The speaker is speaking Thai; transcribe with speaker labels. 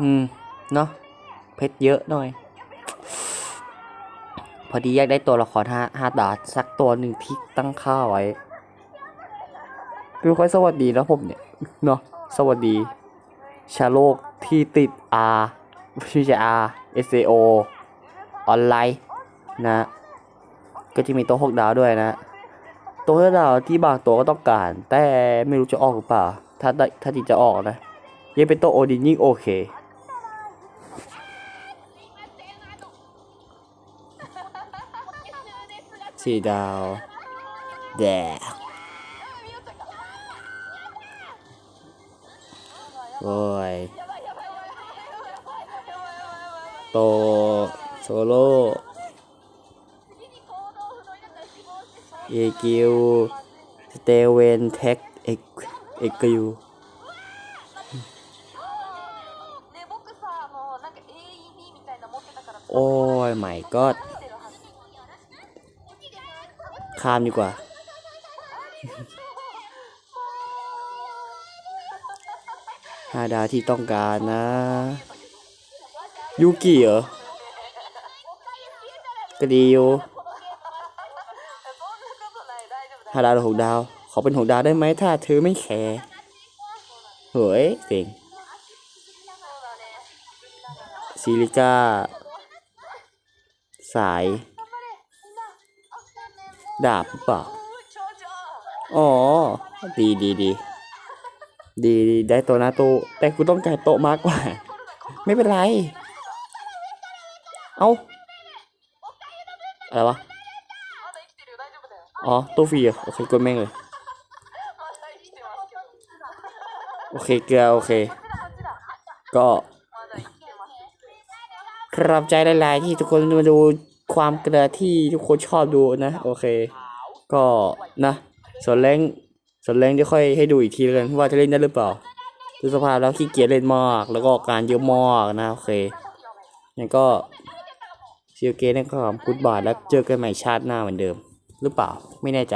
Speaker 1: อืม เนาะเพชรเยอะหน่อย พอดีอยากได้ตัวละครห้าห้าดาบสักตัวหนึ่งที่ตั้งค่าไว้คือค่อยสวัสดีนะผมเนี่ย เนาะสวัสดี ชาโลกที่ติด R ชื่อจะ R S A O ออนไลน์นะ ก็จะมีตัวหกดาวด้วยนะ ตัวห้าดาวที่บางตัวก็ต้องการ แต่ไม่รู้จะออกหรือเปล่า ถ้าได้ถ้าจิจะออกนะยังเป็นตัวโอดินยิ่งโอเค สี่ดาวแดดโอ้ยโตโซโลเอกิวสเตเวนเท็กเอกเอกิวโอ้ยไม่ก็ คามดีกว่า ห้าดาที่ต้องการนะ ยูกิเหรอ ก็ดีอยู่ห้าดาหรือหกดาว ขอเป็นหกดาวได้ไหมถ้าเธอไม่แคร์เฮ้ยเสียงซิลิก้า สาย ดาบหรือเปล่า อ๋อ ดีดีดี ดีได้โตนตัวแต่กูต้องการโตมากกว่า ไม่เป็นไร เอาอะไรวะ อ๋อตู้ฟรีโอเคกดแม่งเลย โอเคเกลือโอเค ก็ครับใจหลาย ๆ ที่ทุกคนมาดู ความเกลือที่ทุกคนชอบดูนะ โอเค ก็นะ ส่วนแรงส่วนแรงเดี๋ยวค่อยให้ดูอีกทีแล้วกันว่าจะเล่นได้หรือเปล่าดูสภาพแล้วขี้เกียจเล่นมาก แล้วก็การเยอะมากนะโอเคงั้นก็ซีโอเกนะครับกุดบาทแล้วเจอกันใหม่ชาติหน้าเหมือนเดิม หรือเปล่าไม่แน่ใจ